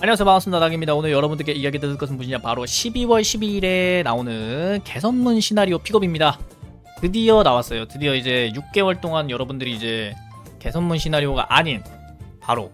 안녕하세요. 반갑습니다. 닥입니다. 오늘 여러분들께 이야기 드릴 것은 무엇이냐? 바로 12월 12일에 나오는 개선문 시나리오 픽업입니다. 드디어 나왔어요. 드디어 이제 6개월 동안 여러분들이 이제 개선문 시나리오가 아닌 바로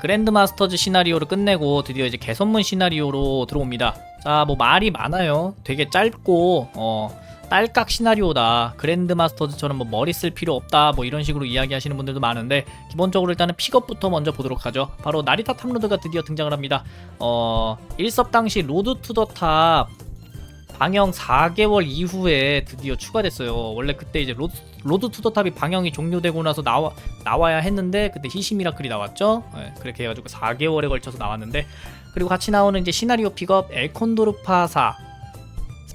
그랜드마스터즈 시나리오를 끝내고 드디어 이제 개선문 시나리오로 들어옵니다. 자 뭐 말이 많아요. 되게 짧고 어 딸깍 시나리오다. 그랜드 마스터즈처럼 뭐 머리 쓸 필요 없다. 뭐 이런 식으로 이야기하시는 분들도 많은데 기본적으로 일단은 픽업부터 먼저 보도록 하죠. 바로 나리타 탑로드가 드디어 등장을 합니다. 어 일섭 당시 로드 투 더 탑 방영 4개월 이후에 드디어 추가됐어요. 원래 그때 이제 로드, 로드 투 더 탑이 방영이 종료되고 나서 나와, 나와야 했는데 그때 히시 미라클이 나왔죠? 네, 그렇게 해가지고 4개월에 걸쳐서 나왔는데 그리고 같이 나오는 이제 시나리오 픽업 엘콘도르파사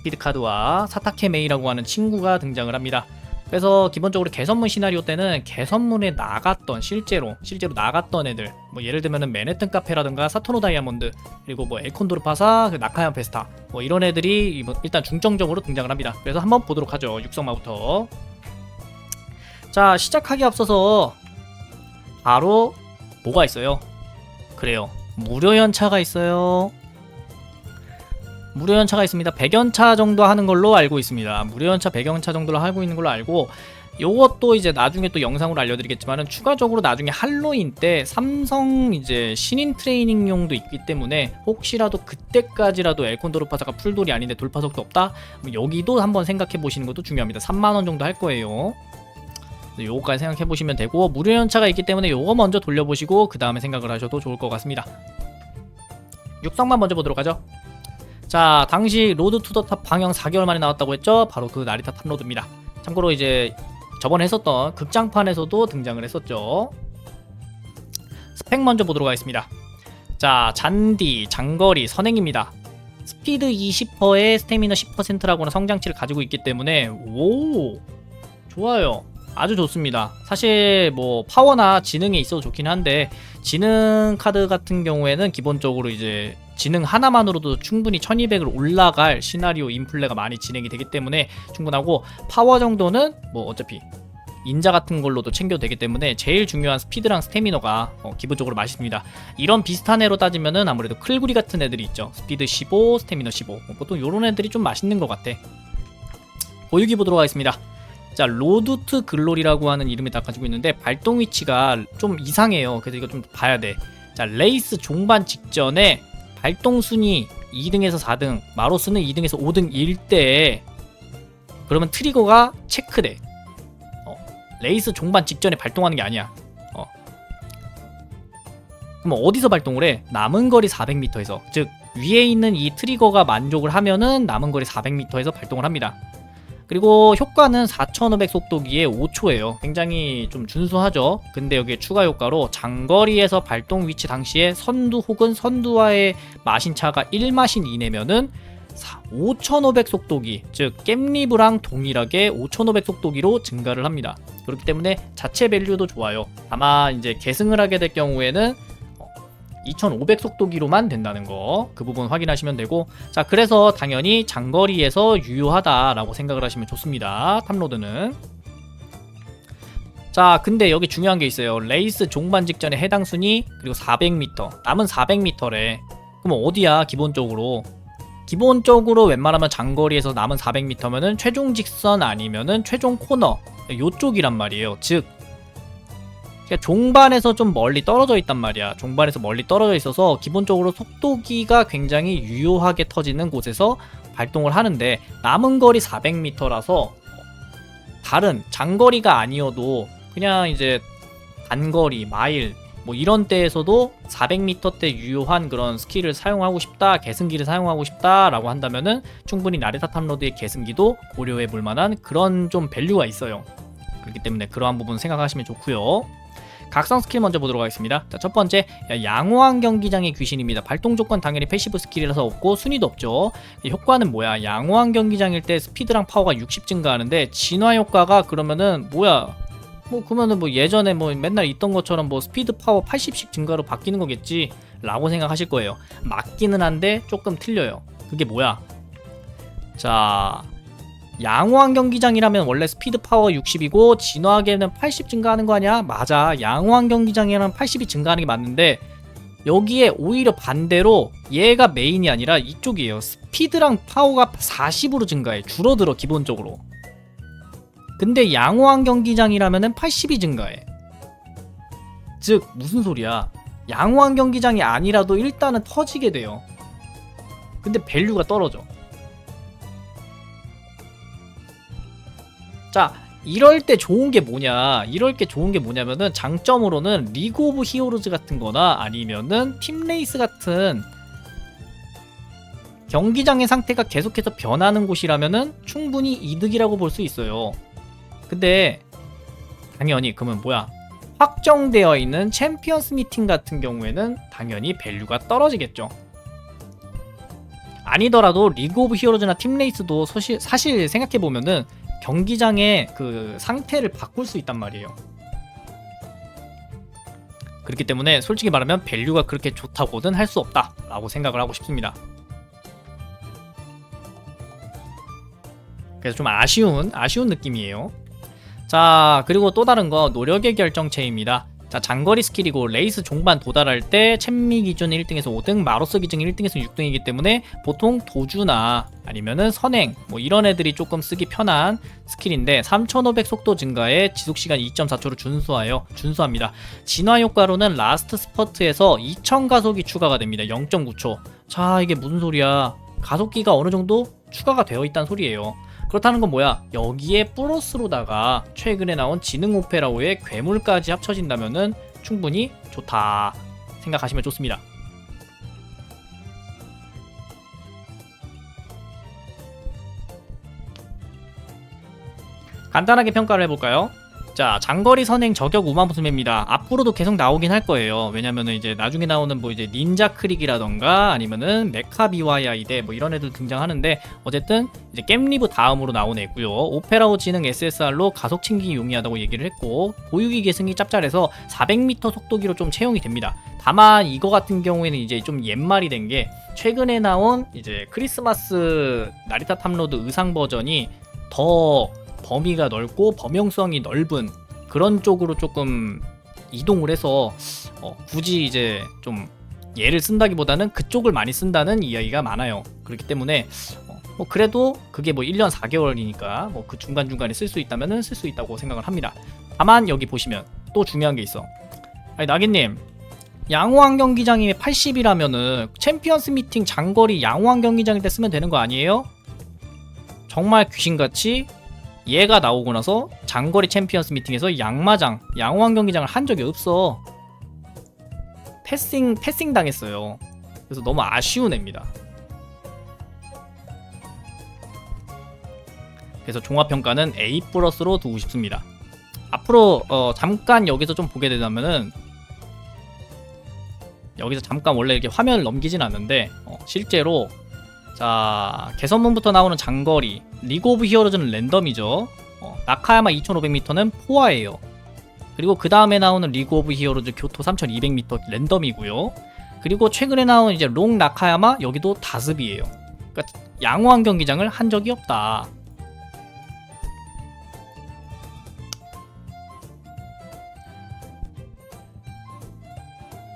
스피드 카드와 사타케 메이라고 하는 친구가 등장을 합니다. 그래서 기본적으로 개선문 시나리오 때는 개선문에 나갔던 실제로 실제로 나갔던 애들 뭐 예를 들면은 맨해튼 카페라든가 사토노 다이아몬드 그리고 뭐 에콘도르 파사 그 나카야 페스타 뭐 이런 애들이 이번- 일단 중점적으로 등장을 합니다. 그래서 한번 보도록 하죠. 육성마부터 자 시작하기 앞서서 바로 뭐가 있어요? 그래요 무료 연차가 있어요. 무료 연차가 있습니다. 100연차 정도 하는 걸로 알고 있습니다. 무료 연차 100연차 정도로 하고 있는 걸로 알고 요것도 이제 나중에 또 영상으로 알려드리겠지만은 추가적으로 나중에 할로윈 때 삼성 이제 신인 트레이닝용도 있기 때문에 혹시라도 그때까지라도 엘콘 도르파사가 풀돌이 아닌데 돌파석도 없다? 뭐 여기도 한번 생각해 보시는 것도 중요합니다. 3만원 정도 할 거예요. 그래서 요거까지 생각해 보시면 되고 무료 연차가 있기 때문에 요거 먼저 돌려보시고 그 다음에 생각을 하셔도 좋을 것 같습니다. 육성만 먼저 보도록 하죠. 자, 당시 로드 투 더 탑 방영 4개월 만에 나왔다고 했죠? 바로 그 나리타 탑로드입니다. 참고로 이제 저번에 했었던 극장판에서도 등장을 했었죠. 스펙 먼저 보도록 하겠습니다. 자, 잔디, 장거리, 선행입니다. 스피드 20%에 스태미너 10%라고는 성장치를 가지고 있기 때문에 오 좋아요. 아주 좋습니다. 사실 뭐 파워나 지능에 있어도 좋긴 한데 지능 카드 같은 경우에는 기본적으로 이제 지능 하나만으로도 충분히 1200을 올라갈 시나리오 인플레가 많이 진행이 되기 때문에 충분하고 파워 정도는 뭐 어차피 인자 같은 걸로도 챙겨도 되기 때문에 제일 중요한 스피드랑 스태미너가 어, 기본적으로 맛있습니다. 이런 비슷한 애로 따지면은 아무래도 클구리 같은 애들이 있죠. 스피드 15, 스태미너 15. 뭐 보통 이런 애들이 좀 맛있는 것 같아. 보유기 보도록 하겠습니다. 자, 로드트 글로리라고 하는 이름을 다 가지고 있는데 발동 위치가 좀 이상해요. 그래서 이거 좀 봐야 돼. 자, 레이스 종반 직전에 발동 순위 2등에서 4등, 마로스는 2등에서 5등 일 때 그러면 트리거가 체크돼. 어, 레이스 종반 직전에 발동하는 게 아니야. 어. 그럼 어디서 발동을 해? 남은 거리 400m에서. 즉 위에 있는 이 트리거가 만족을 하면은 남은 거리 400m에서 발동을 합니다. 그리고 효과는 4500 속도기에 5초예요. 굉장히 좀 준수하죠. 근데 여기에 추가 효과로 장거리에서 발동 위치 당시에 선두 혹은 선두와의 마신차가 1마신 이내면은 5500 속도기, 즉 깻리브랑 동일하게 5500 속도기로 증가를 합니다. 그렇기 때문에 자체 밸류도 좋아요. 다만 이제 계승을 하게 될 경우에는 2500 속도기로만 된다는 거. 그 부분 확인하시면 되고. 자 그래서 당연히 장거리에서 유효하다라고 생각을 하시면 좋습니다. 탑로드는. 자 근데 여기 중요한 게 있어요. 레이스 종반 직전에 해당 순위 그리고 400m 남은 400m래. 그럼 어디야 기본적으로? 기본적으로 웬만하면 장거리에서 남은 400m면은 최종 직선 아니면은 최종 코너. 요쪽이란 말이에요. 즉 그러니까 종반에서 좀 멀리 떨어져 있단 말이야. 종반에서 멀리 떨어져 있어서 기본적으로 속도기가 굉장히 유효하게 터지는 곳에서 발동을 하는데 남은 거리 400m라서 다른 장거리가 아니어도 그냥 이제 단거리, 마일 뭐 이런 때에서도 400m 대 유효한 그런 스킬을 사용하고 싶다, 계승기를 사용하고 싶다라고 한다면은 충분히 나레타 탑로드의 계승기도 고려해 볼 만한 그런 좀 밸류가 있어요. 그렇기 때문에 그러한 부분 생각하시면 좋고요. 각성 스킬 먼저 보도록 하겠습니다. 자, 첫 번째 양호한 경기장의 귀신입니다. 발동 조건 당연히 패시브 스킬이라서 없고 순위도 없죠. 효과는 뭐야? 양호한 경기장일 때 스피드랑 파워가 60 증가하는데 진화 효과가 그러면은 뭐야? 뭐 그러면은 뭐 예전에 뭐 맨날 있던 것처럼 뭐 스피드 파워 80씩 증가로 바뀌는 거겠지? 라고 생각하실 거예요. 맞기는 한데 조금 틀려요. 그게 뭐야? 자, 양호한 경기장이라면 원래 스피드 파워 60이고 진화하게는 80 증가하는 거 아니야? 맞아. 양호한 경기장이라면 80이 증가하는 게 맞는데 여기에 오히려 반대로 얘가 메인이 아니라 이쪽이에요. 스피드랑 파워가 40으로 증가해. 줄어들어 기본적으로. 근데 양호한 경기장이라면은 80이 증가해. 즉 무슨 소리야? 양호한 경기장이 아니라도 일단은 터지게 돼요. 근데 밸류가 떨어져. 자, 이럴 때 좋은 게 뭐냐? 이럴 게 좋은 게 뭐냐면은 장점으로는 리그 오브 히어로즈 같은 거나 아니면은 팀 레이스 같은 경기장의 상태가 계속해서 변하는 곳이라면은 충분히 이득이라고 볼 수 있어요. 근데 당연히 그러면 뭐야? 확정되어 있는 챔피언스 미팅 같은 경우에는 당연히 밸류가 떨어지겠죠. 아니더라도 리그 오브 히어로즈나 팀 레이스도 사실, 사실 생각해 보면은 경기장의 그 상태를 바꿀 수 있단 말이에요. 그렇기 때문에 솔직히 말하면 밸류가 그렇게 좋다고는 할 수 없다라고 생각을 하고 싶습니다. 그래서 좀 아쉬운 아쉬운 느낌이에요. 자 그리고 또 다른 거 노력의 결정체입니다. 자 장거리 스킬이고 레이스 종반 도달할 때 챔미 기준 1등에서 5등, 마로스 기준 1등에서 6등이기 때문에 보통 도주나 아니면은 선행 뭐 이런 애들이 조금 쓰기 편한 스킬인데 3500 속도 증가에 지속 시간 2.4초로 준수하여 준수합니다. 진화 효과로는 라스트 스퍼트에서 2000 가속이 추가가 됩니다. 0.9초. 자 이게 무슨 소리야? 가속기가 어느 정도 추가가 되어 있다는 소리예요. 그렇다는 건 뭐야? 여기에 플러스로다가 최근에 나온 지능 오페라오의 괴물까지 합쳐진다면은 충분히 좋다 생각하시면 좋습니다. 간단하게 평가를 해볼까요? 자, 장거리 선행 저격 우마무스매입니다. 앞으로도 계속 나오긴 할 거예요. 왜냐면은 이제 나중에 나오는 뭐 이제 닌자 크릭이라던가 아니면은 메카 비와야이데 뭐 이런 애들 등장하는데 어쨌든 이제 겜리브 다음으로 나온 애고요. 오페라오 지능 SSR로 가속 챙기기 용이하다고 얘기를 했고 보유기 계승이 짭짤해서 400m 속도기로 좀 채용이 됩니다. 다만 이거 같은 경우에는 이제 좀 옛말이 된 게 최근에 나온 이제 크리스마스 나리타 탑로드 의상 버전이 더 범위가 넓고 범용성이 넓은 그런 쪽으로 조금 이동을 해서 어, 굳이 이제 좀 얘를 쓴다기보다는 그쪽을 많이 쓴다는 이야기가 많아요. 그렇기 때문에 어, 뭐 그래도 그게 뭐 1년 4개월이니까 뭐 그 중간중간에 쓸 수 있다면은 쓸 수 있다고 생각을 합니다. 다만 여기 보시면 또 중요한 게 있어. 아니 나기님 양호한 경기장이 80이라면은 챔피언스 미팅 장거리 양호한 경기장일 때 쓰면 되는 거 아니에요? 정말 귀신같이 얘가 나오고 나서 장거리 챔피언스 미팅에서 양마장, 양호한 경기장을 한 적이 없어. 패싱 패싱 당했어요. 그래서 너무 아쉬운 애입니다. 그래서 종합 평가는 A 플러스로 두고 싶습니다. 앞으로 어, 잠깐 여기서 좀 보게 되자면은 여기서 잠깐 원래 이렇게 화면을 넘기진 않는데 어, 실제로 자 개선문부터 나오는 장거리. 리그 오브 히어로즈는 랜덤이죠. 어, 나카야마 2500m는 포화예요. 그리고 그 다음에 나오는 리그 오브 히어로즈 교토 3200m 랜덤이고요. 그리고 최근에 나온 이제 롱 나카야마 여기도 다습이에요. 그러니까 양호한 경기장을 한 적이 없다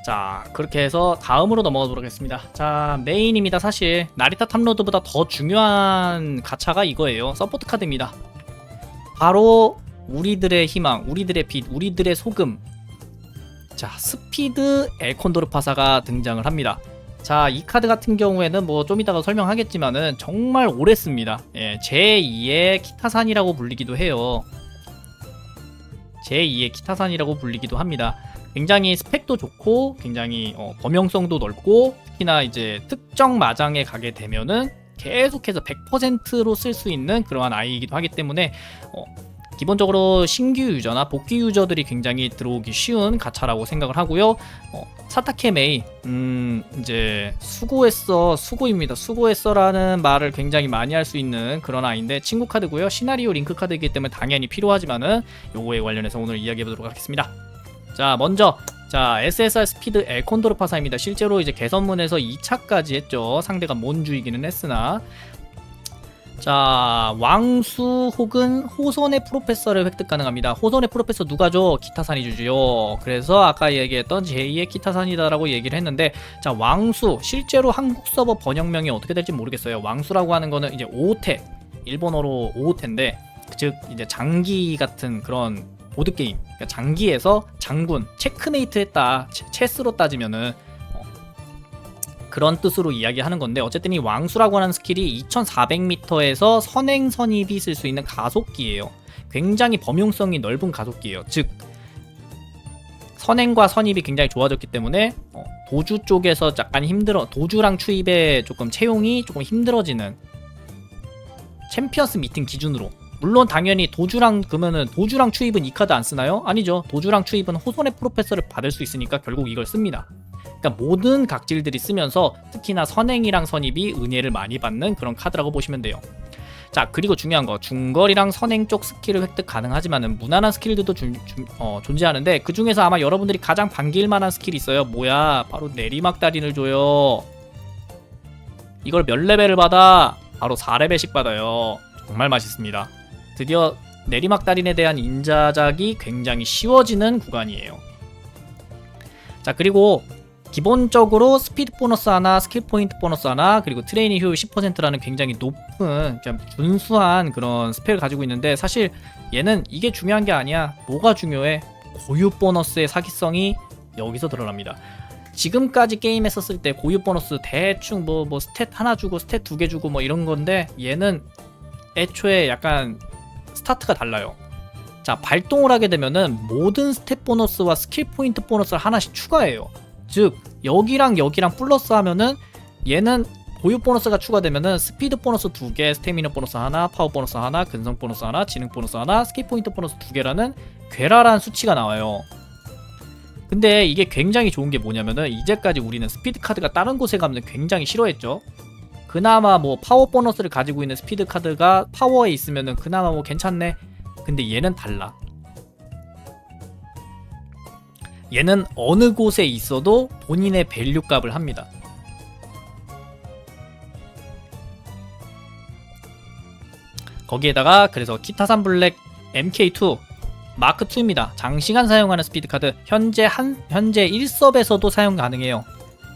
자 그렇게 해서 다음으로 넘어가 보도록 하겠습니다. 자 메인입니다 사실. 나리타 탑로드보다 더 중요한 가차가 이거예요. 서포트 카드입니다. 바로 우리들의 희망 우리들의 빛 우리들의 소금. 자 스피드 엘콘도르 파사가 등장을 합니다. 자 이 카드 같은 경우에는 뭐 좀 이따가 설명하겠지만은 정말 오래 씁니다. 예, 제2의 키타산이라고 불리기도 해요. 제2의 키타산이라고 불리기도 합니다 굉장히 스펙도 좋고 굉장히 어, 범용성도 넓고 특히나 이제 특정 마장에 가게 되면은 계속해서 100%로 쓸 수 있는 그러한 아이이기도 하기 때문에 어, 기본적으로 신규 유저나 복귀 유저들이 굉장히 들어오기 쉬운 가차라고 생각을 하고요. 어, 사타케 메이, 음, 이제 수고했어, 수고입니다. 수고했어라는 말을 굉장히 많이 할 수 있는 그런 아이인데 친구 카드고요. 시나리오 링크 카드이기 때문에 당연히 필요하지만은 요거에 관련해서 오늘 이야기해 보도록 하겠습니다. 자 먼저 자 SSR 스피드 엘콘도르 파사입니다 실제로 이제 개선문에서 2차까지 했죠 상대가 몬주이기는 했으나 자 왕수 혹은 호선의 프로페서를 획득 가능합니다. 호선의 프로페서 누가 줘? 기타산이 주지요. 그래서 아까 얘기했던 제2의 기타산이다라고 얘기를 했는데 자 왕수 실제로 한국 서버 번역명이 어떻게 될지 모르겠어요. 왕수라고 하는 거는 이제 오테 일본어로 오테인데 즉 이제 장기 같은 그런 보드 게임 그러니까 장기에서 장군 체크메이트 했다 체- 체스로 따지면은 어, 그런 뜻으로 이야기하는 건데 어쨌든 이 왕수라고 하는 스킬이 2400m에서 선행 선입이 쓸 수 있는 가속기예요. 굉장히 범용성이 넓은 가속기예요. 즉 선행과 선입이 굉장히 좋아졌기 때문에 어, 도주 쪽에서 약간 힘들어 도주랑 추입에 조금 채용이 조금 힘들어지는 챔피언스 미팅 기준으로 물론 당연히 도주랑 그러면은 도주랑 추입은 이 카드 안 쓰나요? 아니죠. 도주랑 추입은 호손의 프로페서를 받을 수 있으니까 결국 이걸 씁니다. 그러니까 모든 각질들이 쓰면서 특히나 선행이랑 선입이 은혜를 많이 받는 그런 카드라고 보시면 돼요. 자 그리고 중요한 거 중거리랑 선행 쪽 스킬을 획득 가능하지만은 무난한 스킬들도 준- 준- 어, 존재하는데 그 중에서 아마 여러분들이 가장 반길 만한 스킬이 있어요. 뭐야? 바로 내리막 달인을 줘요. 이걸 몇 레벨을 받아? 바로 4레벨씩 받아요. 정말 맛있습니다. 드디어 내리막 달인에 대한 인자작이 굉장히 쉬워지는 구간이에요. 자 그리고 기본적으로 스피드 보너스 하나, 스킬 포인트 보너스 하나, 그리고 트레이닝 효율 10%라는 굉장히 높은 준수한 그런 스펠을 가지고 있는데 사실 얘는 이게 중요한 게 아니야. 뭐가 중요해? 고유 보너스의 사기성이 여기서 드러납니다. 지금까지 게임 했었을 때 고유 보너스 대충 뭐 뭐 스탯 하나 주고 스탯 두 개 주고 뭐 이런 건데 얘는 애초에 약간 스타트가 달라요. 자 발동을 하게 되면은 모든 스탯 보너스와 스킬 포인트 보너스를 하나씩 추가해요. 즉 여기랑 여기랑 플러스 하면은 얘는 고유 보너스가 추가되면은 스피드 보너스 두 개, 스태미너 보너스 하나, 파워 보너스 하나, 근성 보너스 하나, 지능 보너스 하나, 스킬 포인트 보너스 두 개라는 괴랄한 수치가 나와요. 근데 이게 굉장히 좋은 게 뭐냐면은 이제까지 우리는 스피드 카드가 다른 곳에 가면 굉장히 싫어했죠. 그나마 뭐 파워 보너스를 가지고 있는 스피드 카드가 파워에 있으면은 그나마 뭐 괜찮네. 근데 얘는 달라. 얘는 어느 곳에 있어도 본인의 밸류 값을 합니다. 거기에다가 그래서 키타산 블랙 MK2 마크 2입니다. 장시간 사용하는 스피드 카드 현재 한 현재 1섭에서도 사용 가능해요.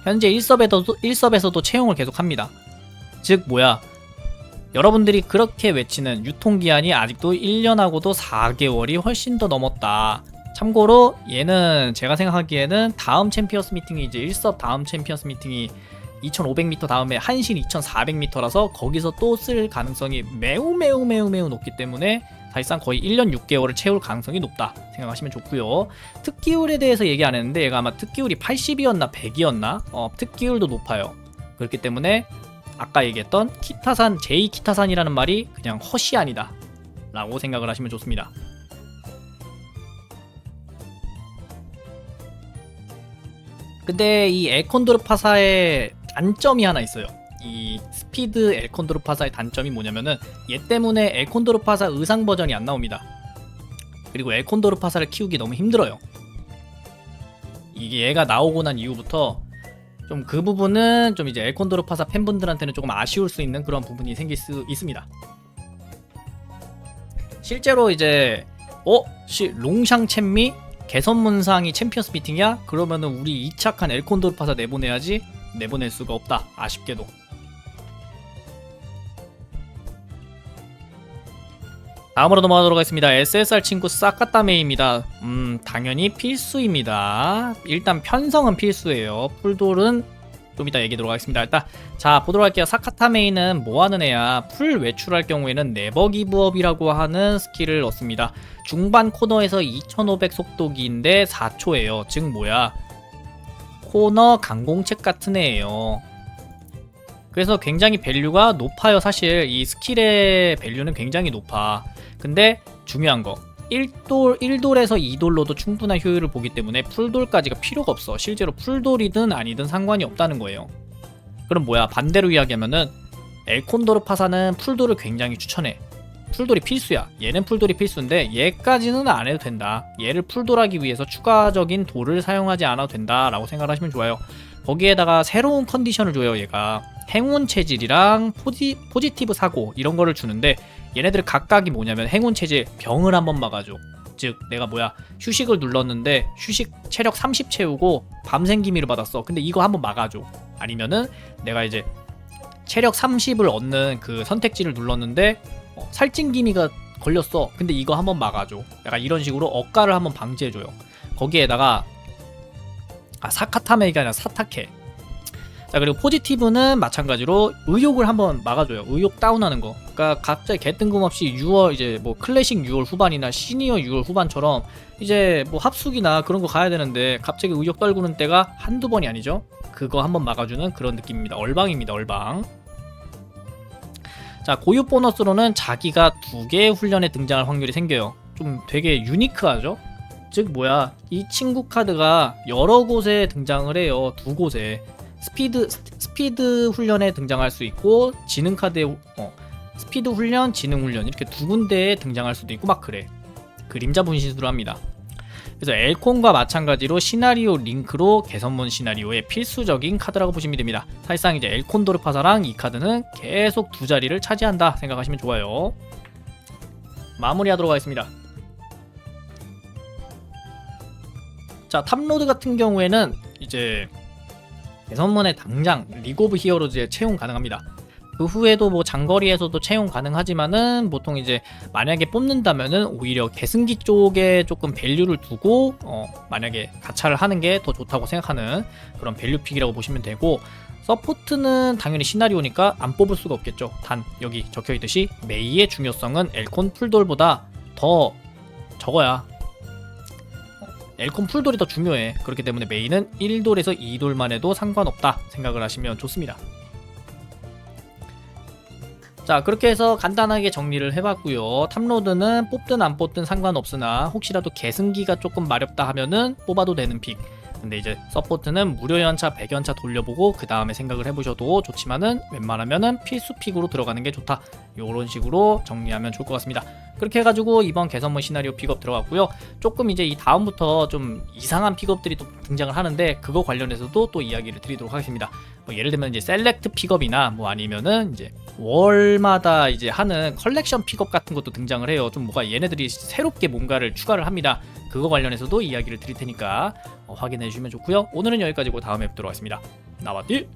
현재 1섭에서도 1섭에서도 채용을 계속합니다. 즉 뭐야? 여러분들이 그렇게 외치는 유통기한이 아직도 1년하고도 4개월이 훨씬 더 넘었다. 참고로 얘는 제가 생각하기에는 다음 챔피언스 미팅이 이제 1섭 다음 챔피언스 미팅이 2500m 다음에 한신 2400m라서 거기서 또 쓸 가능성이 매우 매우 매우 매우 높기 때문에 사실상 거의 1년 6개월을 채울 가능성이 높다 생각하시면 좋고요. 특기율에 대해서 얘기 안 했는데 얘가 아마 특기율이 80이었나 100이었나 어, 특기율도 높아요. 그렇기 때문에 아까 얘기했던 키타산 제2 키타산이라는 말이 그냥 헛이 아니다 라고 생각을 하시면 좋습니다. 근데 이 엘콘도르 파사의 단점이 하나 있어요. 이 스피드 엘콘도르 파사의 단점이 뭐냐면은 얘 때문에 엘콘도르 파사 의상 버전이 안 나옵니다. 그리고 엘콘도르 파사를 키우기 너무 힘들어요. 이게 얘가 나오고 난 이후부터 좀 그 부분은 좀 이제 엘콘도르 파사 팬분들한테는 조금 아쉬울 수 있는 그런 부분이 생길 수 있습니다. 실제로 이제 어? 시 롱샹 챔미 개선문상이 챔피언스 미팅이야? 그러면은 우리 이착한 엘콘도르 파사 내보내야지 내보낼 수가 없다 아쉽게도 다음으로 넘어가도록 하겠습니다. SSR 친구 사카타메입니다. 음 당연히 필수입니다. 일단 편성은 필수예요. 풀돌은 좀 이따 얘기하도록 하겠습니다. 일단 자 보도록 할게요. 사카타메이는 뭐하는 애야? 풀 외출할 경우에는 네버 기브업이라고 하는 스킬을 얻습니다. 중반 코너에서 2500 속도기인데 4초예요. 즉 뭐야? 코너 강공책 같은 애예요. 그래서 굉장히 밸류가 높아요. 사실 이 스킬의 밸류는 굉장히 높아. 근데 중요한 거 1돌 1돌에서 2돌로도 충분한 효율을 보기 때문에 풀돌까지가 필요가 없어. 실제로 풀돌이든 아니든 상관이 없다는 거예요. 그럼 뭐야? 반대로 이야기하면은 엘콘도르 파사는 풀돌을 굉장히 추천해. 풀돌이 필수야. 얘는 풀돌이 필수인데 얘까지는 안 해도 된다. 얘를 풀돌하기 위해서 추가적인 돌을 사용하지 않아도 된다라고 생각하시면 좋아요. 거기에다가 새로운 컨디션을 줘요. 얘가 행운 체질이랑 포지, 포지티브 사고 이런 거를 주는데 얘네들 각각이 뭐냐면 행운 체질 병을 한번 막아줘. 즉 내가 뭐야 휴식을 눌렀는데 휴식 체력 30 채우고 밤생 기미를 받았어. 근데 이거 한번 막아줘. 아니면은 내가 이제 체력 30을 얻는 그 선택지를 눌렀는데 어, 살찐 기미가 걸렸어. 근데 이거 한번 막아줘. 약간 이런 식으로 억가를 한번 방지해줘요. 거기에다가 아 사카타메가 아니라 사타케. 자 그리고 포지티브는 마찬가지로 의욕을 한번 막아줘요. 의욕 다운하는 거. 그러니까 갑자기 개뜬금없이 6월 이제 뭐 클래식 6월 후반이나 시니어 6월 후반처럼 이제 뭐 합숙이나 그런 거 가야 되는데 갑자기 의욕 떨구는 때가 한두 번이 아니죠. 그거 한번 막아주는 그런 느낌입니다. 얼방입니다. 얼방. 자 고유 보너스로는 자기가 두 개의 훈련에 등장할 확률이 생겨요. 좀 되게 유니크하죠. 즉 뭐야 이 친구 카드가 여러 곳에 등장을 해요. 두 곳에 스피드 스- 스피드 훈련에 등장할 수 있고 지능 카드에 어, 스피드 훈련, 지능 훈련 이렇게 두 군데에 등장할 수도 있고 막 그래. 그림자 분신술을 합니다. 그래서 엘콘과 마찬가지로 시나리오 링크로 개선문 시나리오의 필수적인 카드라고 보시면 됩니다. 사실상 이제 엘콘 도르파사랑 이 카드는 계속 두 자리를 차지한다 생각하시면 좋아요. 마무리하도록 하겠습니다. 자 탑로드 같은 경우에는 이제 개선문에 당장 리그 오브 히어로즈에 채용 가능합니다. 그 후에도 뭐 장거리에서도 채용 가능하지만은 보통 이제 만약에 뽑는다면은 오히려 계승기 쪽에 조금 밸류를 두고 어 만약에 가차를 하는 게 더 좋다고 생각하는 그런 밸류 픽이라고 보시면 되고 서포트는 당연히 시나리오니까 안 뽑을 수가 없겠죠. 단 여기 적혀 있듯이 메이의 중요성은 엘콘 풀돌보다 더 적어야 어, 엘콘 풀돌이 더 중요해. 그렇기 때문에 메이는 1돌에서 2돌만 해도 상관없다 생각을 하시면 좋습니다. 자 그렇게 해서 간단하게 정리를 해봤고요 탑로드는 뽑든 안 뽑든 상관없으나 혹시라도 계승기가 조금 마렵다 하면은 뽑아도 되는 픽 근데 이제 서포트는 무료 연차 100연차 돌려보고 그 다음에 생각을 해보셔도 좋지만은 웬만하면은 필수 픽으로 들어가는 게 좋다. 요런 식으로 정리하면 좋을 것 같습니다. 그렇게 해가지고 이번 개선문 시나리오 픽업 들어갔고요. 조금 이제 이 다음부터 좀 이상한 픽업들이 또 등장을 하는데 그거 관련해서도 또 이야기를 드리도록 하겠습니다. 뭐 예를 들면 이제 셀렉트 픽업이나 뭐 아니면은 이제 월마다 이제 하는 컬렉션 픽업 같은 것도 등장을 해요. 좀 뭐가 얘네들이 새롭게 뭔가를 추가를 합니다. 그거 관련해서도 이야기를 드릴 테니까 어, 확인해 주시면 좋고요. 오늘은 여기까지고 다음에 뵙도록 하겠습니다. 나와띠